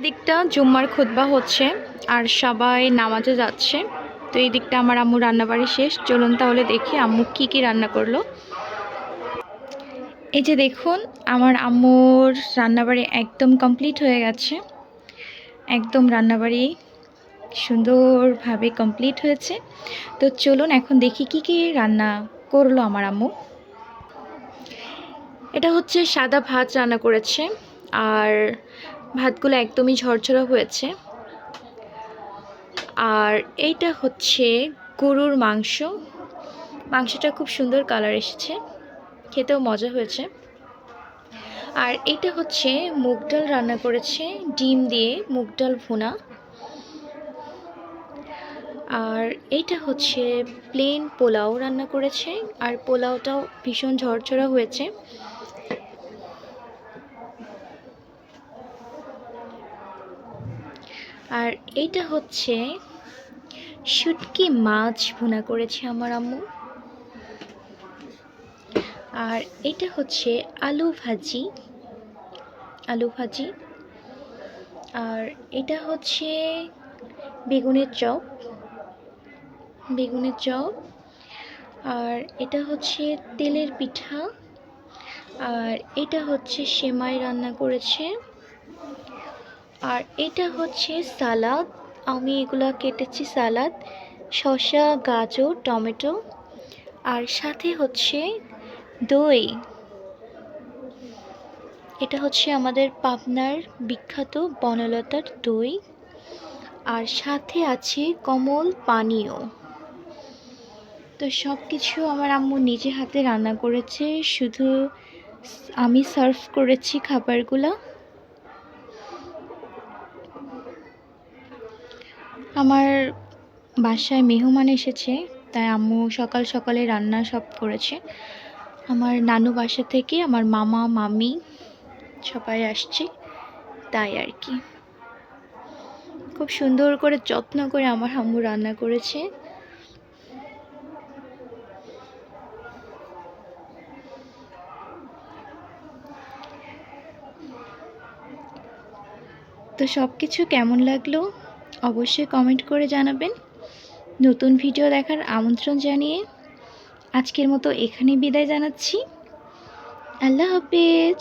এদিকটা জুম্মার খুতবা হচ্ছে আর সবাই নামাজে যাচ্ছে। তো এই দিকটা আমার আম্মু রান্নাবাড়ি শেষ। চলুন তাহলে দেখি আম্মু কি কি রান্না করল। এই যে দেখুন, আমার আম্মুর রান্নাবাড়ি একদম কমপ্লিট হয়ে গেছে। একদম রান্নাবাড়ি সুন্দরভাবে কমপ্লিট হয়েছে। তো চলুন এখন দেখি কি কি রান্না করল আমার আম্মু। এটা হচ্ছে সাদা ভাত রান্না করেছে। আর ভাতগুলো একদমই ঝরঝরা হয়েছে। আর এইটা হচ্ছে গরুর মাংস। মাংসটা খুব সুন্দর কালার এসেছে। খেতেও মজা হয়েছে। আর এটা হচ্ছে মুগ ডাল রান্না করেছে ডিম দিয়ে মুগ ডাল ভুনা। আর এইটা হচ্ছে প্লেন পোলাও রান্না করেছে। আর পোলাওটাও ভীষণ ঝরঝরা হয়েছে। আর এইটা হচ্ছে শুটকি মাছ ভুনা করেছে আমার আম্মু। আর এটা হচ্ছে আলু ভাজি আলু ভাজি। আর এটা হচ্ছে বেগুনের চপ বেগুনের চপ। আর এটা হচ্ছে তেলের পিঠা। আর এটা হচ্ছে সেমাই রান্না করেছে। আর এটা হচ্ছে সালাদ। আমি এগুলো কেটেছি সালাদ, শসা, গাজর, টমেটো, আর সাথে হচ্ছে দই। এটা হচ্ছে আমাদের পাবনার বিখ্যাত বনলতার দই। আর সাথে আছে কমল পানীয়। তো সব কিছু আমার আম্মু নিজে হাতে রান্না করেছে, শুধু আমি সার্ভ করেছি খাবারগুলো। আমার বাসায় মেহমান এসেছে, তাই আম্মু সকাল সকালে রান্না সব করেছে। আমার নানু বাসা থেকে আমার মামা, মামি সবাই আসছে, তাই আর কি। খুব সুন্দর করে যত্ন করে আমার আম্মু রান্না করেছে। তো সব কিছু কেমন লাগল? অবশ্যই কমেন্ট করে জানাবেন। নতুন ভিডিও দেখার আমন্ত্রণ জানিয়ে আজকের মতো এখানেই বিদায় জানাচ্ছি। আল্লাহ হাফেজ।